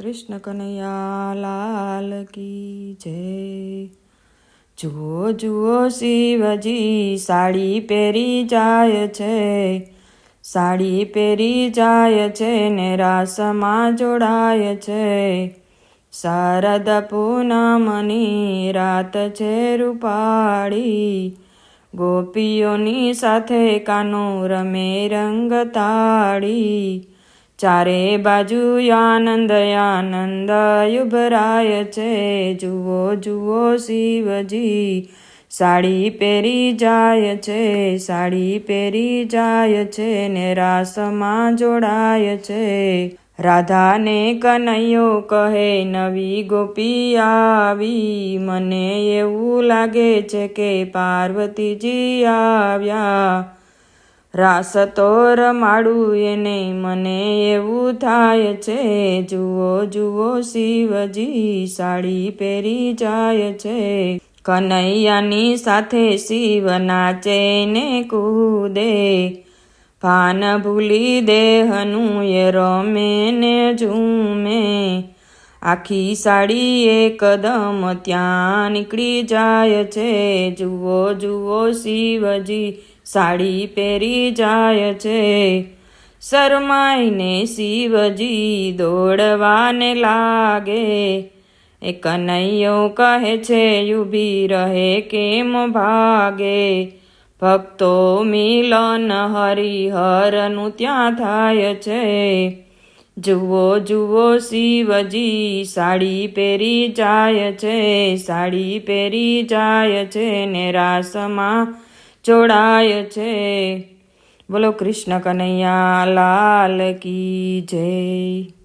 કૃષ્ણ કનૈયા લાલ કી જય. જુઓ જુઓ, શિવજી, સાડી પહેરી જાય છે. સાડી પહેરી જાય છે ને રાસમાં જોડાય છે. શારદ પૂનમની રાત છે રૂપાળી. ગોપીઓની સાથે કાનો રમે રંગ તાળી ચારે બાજુ આનંદ આનંદ ઉભરાય છે. જુઓ જુઓ શિવજી, સાડી પહેરી જાય છે, સાડી પહેરી જાય છે, ને રાસમાં જોડાય છે. રાધાને કનૈયો કહે, નવી ગોપી આવી. મને એવું લાગે છે કે પાર્વતીજી આવ્યા. રાસ તો રમાડું એને, મને એવું થાય છે. જુઓ જુઓ, શિવજી, સાડી પહેરી જાય છે. કનૈયાની સાથે શિવ નાચે ને કૂદે. ભાન ભૂલી દેહનું એ રમે ને ઝૂમે. આખી સાડી એકદમ ત્યાં નીકળી જાય છે. જુઓ જુઓ શિવજી, સાડી પહેરી જાય છે. શરમાઈને શિવજી દોડવાને લાગે. એ કનૈયો કહે છે, ઊભી રહે કેમ ભાગે? ભક્તો મિલન હરિહરનું ત્યાં થાય છે. જુઓ જુઓ, શિવજી, સાડી પહેરી જાય છે, સાડી પહેરી જાય છે, ને રાસમાં જોડાય છે. બોલો કૃષ્ણ કનૈયા, લાલ કી જય.